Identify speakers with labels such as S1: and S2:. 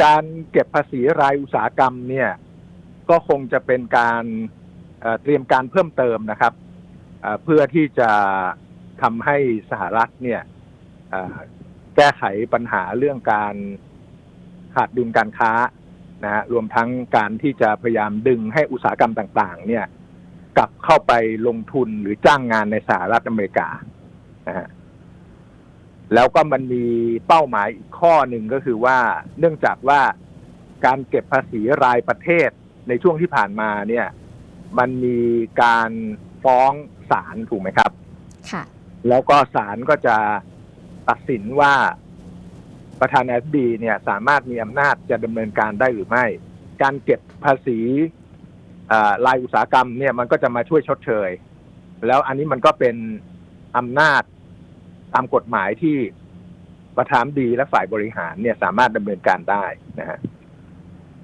S1: การเก็บภาษีรายอุตสาหกรรมเนี่ยก็คงจะเป็นการเตรียมการเพิ่มเติมนะครับเพื่อที่จะทำให้สหรัฐเนี่ยแก้ไขปัญหาเรื่องการขาดดุลการค้านะฮะรวมทั้งการที่จะพยายามดึงให้อุตสาหกรรมต่าง ๆ เนี่ยกลับเข้าไปลงทุนหรือจ้างงานในสหรัฐอเมริกานะฮะ แล้วก็มันมีเป้าหมายอีกข้อหนึ่งก็คือว่าเนื่องจากว่าการเก็บภาษีรายประเทศในช่วงที่ผ่านมาเนี่ย มันมีการฟ้องศาลถูกไหมครับ
S2: ค่ะ
S1: แล้วก็ศาลก็จะตัดสินว่าประธานาธิบดีเนี่ยสามารถมีอำนาจจะดำเนินการได้หรือไม่ การเก็บภาษีอ่ารายอุตสาหกรรมเนี่ยมันก็จะมาช่วยชดเชย แล้วอันนี้มันก็เป็นอำนาจ ตามกฎหมายที่ประธานดีและฝ่ายบริหารเนี่ยสามารถดำเนินการได้นะฮะ